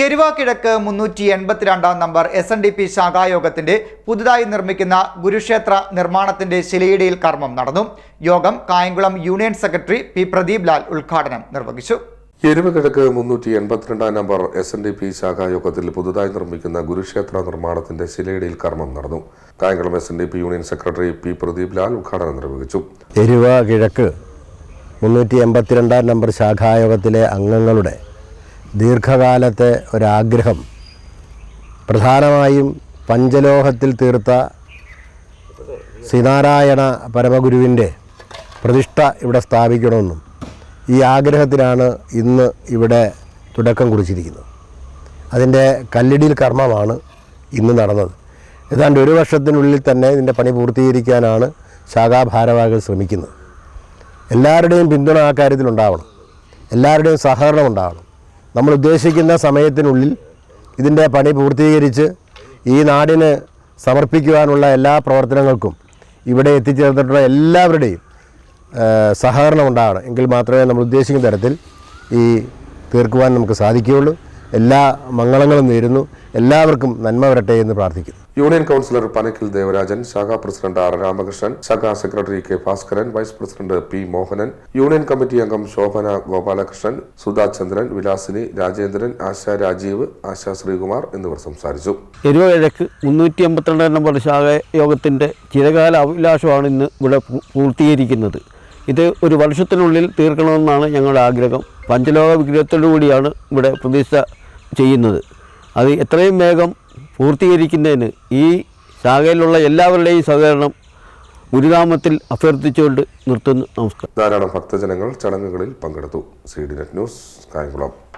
എരുവ കിഴക്ക് മുന്നൂറ്റി എൺപത്തിരണ്ടാം number S N D P ശാഖായോഗത്തിന്റെ പുതുതായി നിർമ്മിക്കുന്ന ഗുരുക്ഷേത്ര നിർമ്മാണത്തിന്റെ ശിലയിടയിൽ കർമ്മം നടന്നു. യോഗം Kayamkulam union secretary P Pradeep Lal ഉദ്ഘാടനം നിർവഹിച്ചു. എരുവ കിഴക്ക് മുന്നൂറ്റി എൺപത്തിരണ്ടാം number S N D P ശാഖായോഗത്തിൽ പുതുതായി നിർമ്മിക്കുന്ന ഗുരുക്ഷേത്ര നിർമ്മാണത്തിന്റെ ശിലയിടയിൽ കർമ്മം നടന്നു. Kayamkulam S N D P union secretary P Pradeep Lal ഉദ്ഘാടനം നിർവഹിച്ചു. എരുവ കിഴക്ക് മുന്നൂറ്റി എൺപത്തിരണ്ടാം നമ്പർ ശാഖായോഗത്തിലെ അംഗങ്ങളുടെ ദീർഘകാലത്തെ ഒരാഗ്രഹം. പ്രധാനമായും പഞ്ചലോഹത്തിൽ തീർത്ത ശ്രീനാരായണ പരമഗുരുവിന്റെ പ്രതിഷ്ഠ ഇവിടെ സ്ഥാപിക്കണമെന്നും ഈ ആഗ്രഹത്തിനാണ് ഇന്ന് ഇവിടെ തുടക്കം കുറിച്ചിരിക്കുന്നത്. അതിന്റെ കല്ലിടിയിൽ കർമ്മമാണ് ഇന്ന് നടന്നത്. ഏതാണ്ട് ഒരു വർഷത്തിനുള്ളിൽ തന്നെ ഇതിന്റെ പണി പൂർത്തീകരിക്കാനാണ് ശാഖാഭാരവാഹികൾ ശ്രമിക്കുന്നത്. എല്ലാവരുടെയും പിന്തുണ ആ കാര്യത്തിലുണ്ടാവണം. എല്ലാവരുടെയും സഹകരണം ഉണ്ടാവണം. നമ്മൾ ഉദ്ദേശിക്കുന്ന സമയത്തിനുള്ളിൽ ഇതിന്റെ പണി പൂർത്തീകരിച്ച് ഈ നാടിന് സമർപ്പിക്കുവാനുള്ള എല്ലാ പ്രവർത്തനങ്ങൾക്കും ഇവിടെ എത്തിച്ചേർന്നിട്ടുള്ള എല്ലാവരുടെയും സഹകരണം ഉണ്ടാകണം. എങ്കിൽ മാത്രമേ നമ്മൾ ഉദ്ദേശിക്കുന്ന തരത്തിൽ ഈ തീർക്കുവാൻ നമുക്ക് സാധിക്കുകയുള്ളൂ. എല്ലാ മംഗളങ്ങളും നേരുന്നു. എല്ലാവർക്കും നന്മ വരട്ടെ എന്ന് പ്രാർത്ഥിക്കുന്നു. യൂണിയൻ കൗൺസിലർ പനക്കിൽ ദേവരാജൻ ശാഖാ പ്രസിഡന്റ് ആർ രാമകൃഷ്ണൻ ശാഖാ secretary K Bhaskaran vice president P Mohanan union committee അംഗം ശോഭന ഗോപാലകൃഷ്ണൻ സുധാ ചന്ദ്രൻ വിലാസിനി രാജേന്ദ്രൻ ആശ രാജീവ് ആശ ശ്രീകുമാർ എന്നിവർ സംസാരിച്ചു. എരുവ കിഴക്ക് മുന്നൂറ്റി എൺപത്തിരണ്ട് നമ്പർ ശാഖ യോഗത്തിന്റെ ചിരകാല അഭിലാഷമാണ് ഇന്ന് ഇവിടെ പൂർത്തീകരിക്കുന്നത്. ഇത് ഒരു വർഷത്തിനുള്ളിൽ തീർക്കണമെന്നാണ് ഞങ്ങളുടെ ആഗ്രഹം. പഞ്ചലോക വിഗ്രഹത്തോടു കൂടിയാണ് ഇവിടെ പ്രതിഷ്ഠ ചെയ്യുന്നത്. അത് എത്രയും വേഗം പൂർത്തീകരിക്കുന്നതിന് ഈ ശാഖയിലുള്ള എല്ലാവരുടെയും സഹകരണം ഗുരുനാമത്തിൽ അഭ്യർത്ഥിച്ചുകൊണ്ട് നിർത്തുന്നു. നമസ്കാരം. ധാരാളം ഭക്തജനങ്ങൾ ചടങ്ങുകളിൽ പങ്കെടുത്തു. C D net news Kayamkulam.